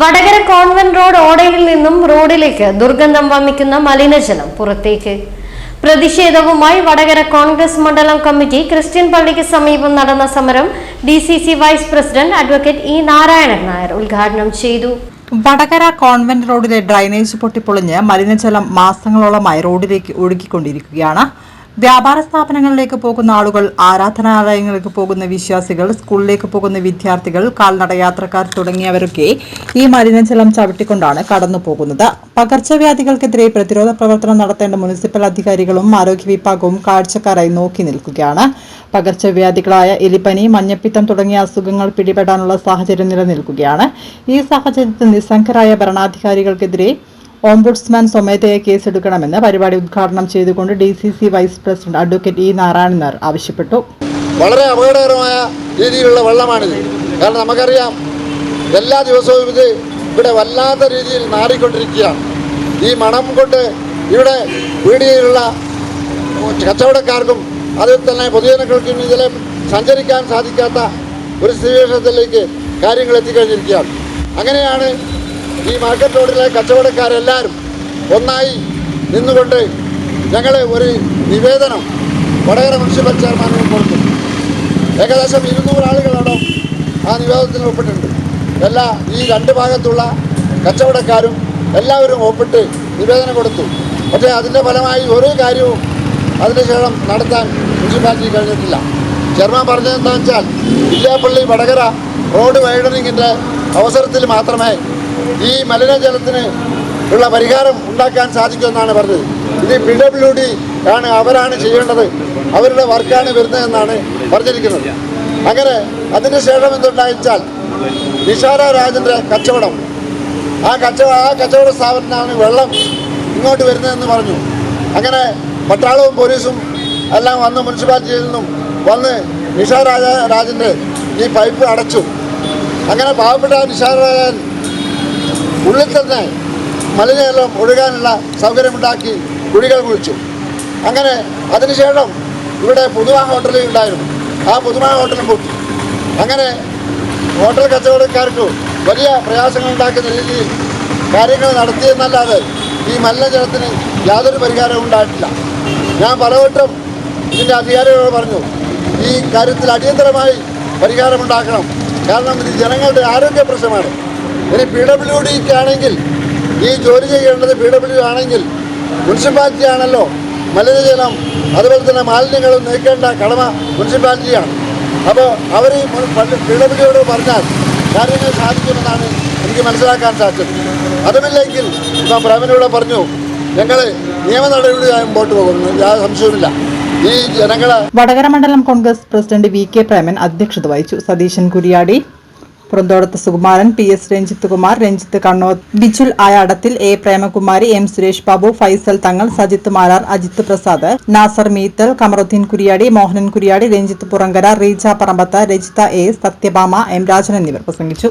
Vadakara convent road ഓടയിൽ നിന്നും റോഡിലേക്ക് ദുർഗന്ധം വമിക്കുന്ന മലിനജലം പുറത്തേക്ക്. പ്രതിഷേധവുമായി വടകര കോൺഗ്രസ് മണ്ഡലം കമ്മിറ്റി ക്രിസ്ത്യൻ പള്ളിക്ക് സമീപം നടന്ന സമരം D C C vice president advocate E Narayanan Nair ഉദ്ഘാടനം ചെയ്തു. വടകര കോൺവെന്റ് റോഡിലെ ഡ്രൈനേജ് പൊട്ടിപ്പൊളിഞ്ഞ് മലിനജലം മാസങ്ങളോളമായി റോഡിലേക്ക് ഒഴുകിക്കൊണ്ടിരിക്കുകയാണ്. വ്യാപാര സ്ഥാപനങ്ങളിലേക്ക് പോകുന്ന ആളുകൾ ആരാധനാലയങ്ങളിലേക്ക് പോകുന്ന വിശ്വാസികൾ സ്കൂളിലേക്ക് പോകുന്ന വിദ്യാർത്ഥികൾ കാൽനടയാത്രക്കാർ തുടങ്ങിയവരൊക്കെ ഈ മലിനജലം ചവിട്ടിക്കൊണ്ടാണ് കടന്നു പോകുന്നത്. പകർച്ചവ്യാധികൾക്കെതിരെ പ്രതിരോധ പ്രവർത്തനം നടത്തേണ്ട മുനിസിപ്പൽ അധികാരികളും ആരോഗ്യ വിഭാഗവും കാഴ്ചക്കാരായി നോക്കി നിൽക്കുകയാണ്. പകർച്ചവ്യാധികളായ എലിപ്പനി മഞ്ഞപ്പിത്തം തുടങ്ങിയ അസുഖങ്ങൾ പിടിപെടാനുള്ള സാഹചര്യം നിലനിൽക്കുകയാണ്. ഈ സാഹചര്യത്തിൽ നിസ്സംഗരായ ഭരണാധികാരികൾക്കെതിരെ ഓംബുഡ്സ്മാൻ സ്വമേധയെ കേസെടുക്കണമെന്ന് പരിപാടി ഉദ്ഘാടനം ചെയ്തുകൊണ്ട് D C C vice president advocate E Narayanan Nair ആവശ്യപ്പെട്ടു. വളരെ അപകടകരമായ രീതിയിലുള്ള വെള്ളമാണിത്. കാരണം നമുക്കറിയാം എല്ലാ ദിവസവും ഇത് ഇവിടെ വല്ലാത്ത രീതിയിൽ നാറിക്കൊണ്ടിരിക്കുകയാണ്. ഈ മണം കൊണ്ട് ഇവിടെ പീടികയിലുള്ള കച്ചവടക്കാർക്കും അതിൽ തന്നെ പൊതുജനങ്ങൾക്കും ഇതിലെ സഞ്ചരിക്കാൻ സാധിക്കാത്ത ഒരു സ്ഥിതിവിശേഷത്തിലേക്ക് കാര്യങ്ങൾ എത്തിക്കഴിഞ്ഞിരിക്കുകയാണ്. അങ്ങനെയാണ് ഈ മാർക്കറ്റ് റോഡിലെ കച്ചവടക്കാരെല്ലാവരും ഒന്നായി നിന്നുകൊണ്ട് ഞങ്ങൾ ഒരു നിവേദനം വടകര മുനിസിപ്പൽ ചെയർമാനിന് കൊടുത്തു. ഏകദേശം ഇരുന്നൂറ് ആളുകളാണ് ആ നിവേദനത്തിൽ ഒപ്പിട്ടുണ്ട്. എല്ലാ ഈ രണ്ട് ഭാഗത്തുള്ള കച്ചവടക്കാരും എല്ലാവരും ഒപ്പിട്ട് നിവേദനം കൊടുത്തു. പക്ഷേ അതിന്റെ ഫലമായി ഒരു കാര്യവും അതിനുശേഷം നടത്താൻ മുനിസിപ്പാലിറ്റി കഴിഞ്ഞിട്ടില്ല. ചെയർമാൻ പറഞ്ഞതെന്താണെന്ന് വെച്ചാൽ ഇല്ലാപ്പള്ളി വടകര റോഡ് വൈഡനിങ്ങിന്റെ അവസരത്തിൽ മാത്രമേ ഈ മലിനജലത്തിന് ഉള്ള പരിഹാരം ഉണ്ടാക്കാൻ സാധിക്കുമെന്നാണ് പറഞ്ഞത്. ഇത് പി ഡബ്ല്യു ഡി ആണ് അവരാണ് ചെയ്യേണ്ടത്. അവരുടെ വർക്കാണ് വരുന്നതെന്നാണ് പറഞ്ഞിരിക്കുന്നത്. അങ്ങനെ അതിനുശേഷം എന്തുണ്ടായിച്ചാൽ നിഷാര രാജന്റെ കച്ചവടം. ആ കച്ചവട ആ കച്ചവട സ്ഥാപനത്തിനാണ് വെള്ളം ഇങ്ങോട്ട് വരുന്നതെന്ന് പറഞ്ഞു. അങ്ങനെ പട്ടാളവും പോലീസും എല്ലാം വന്ന് മുനിസിപ്പാലിറ്റിയിൽ നിന്നും വന്ന് നിഷാ രാജ രാജന്റെ ഈ പൈപ്പ് അടച്ചു. അങ്ങനെ പാവപ്പെട്ട നിഷാ രാജൻ ഉള്ളിൽ തന്നെ മലിനജലം ഒഴുകാനുള്ള സൗകര്യമുണ്ടാക്കി കുഴികൾ കുഴിച്ചു. അങ്ങനെ അതിനുശേഷം ഇവിടെ പുതുമ ഹോട്ടലിൽ ഉണ്ടായിരുന്നു. ആ പുതുമ ഹോട്ടലും പൂട്ടി അങ്ങനെ ഹോട്ടൽ കച്ചവടക്കാർക്ക് വലിയ പ്രയാസങ്ങൾ ഉണ്ടാക്കുന്ന രീതിയിൽ കാര്യങ്ങൾ നടത്തിയെന്നല്ലാതെ ഈ മലിനജലത്തിന് യാതൊരു പരിഹാരവും ഉണ്ടായിട്ടില്ല. ഞാൻ പലവട്ടം ഇതിന്റെ അധികാരികളോട് പറഞ്ഞു ഈ കാര്യത്തിൽ അടിയന്തരമായി പരിഹാരമുണ്ടാക്കണം. കാരണം ഇത് ജനങ്ങളുടെ ആരോഗ്യ പ്രശ്നമാണ് ഇനി പി ഡബ്ല്യു ഡിക്ക് ആണെങ്കിൽ ഈ ജോലി ചെയ്യേണ്ടത് പി ഡബ്ല്യു ആണെങ്കിൽ മുനിസിപ്പാലിറ്റി ആണല്ലോ മലിനജലം അതുപോലെ തന്നെ മാലിന്യങ്ങളും നീക്കേണ്ട കടമ മുനിസിപ്പാലിറ്റിയാണ്. അപ്പോൾ അവർ പി ഡബ്ല്യുയോട് പറഞ്ഞാൽ കാര്യങ്ങൾ സാധിക്കുമെന്നാണ് എനിക്ക് മനസ്സിലാക്കാൻ സാധിച്ചത്. അതുമില്ലെങ്കിൽ ഇപ്പം പ്രേമനൂടെ പറഞ്ഞു ഞങ്ങൾ നിയമ നടപടിയായി മുമ്പോട്ട് പോകുന്നു യാതൊരു സംശയവുമില്ല. വടകര മണ്ഡലം Congress president V K Preman അധ്യക്ഷത വഹിച്ചു. Satheesan Kuriyadi Puranthodath Sukumaran P S Ranjith Kumar Ranjith Kanno Bijul Ayadathil A. Premakumari M. Suresh Babu Faisal Thangal Sajith Marar Ajith Prasad Nasar Meethal Kamaruddin Kuriyadi Mohanan Kuriyadi Ranjith Purankara Reeja Parambath Rajitha A. Satyabhama M. Rajan എന്നിവർ പ്രസംഗിച്ചു.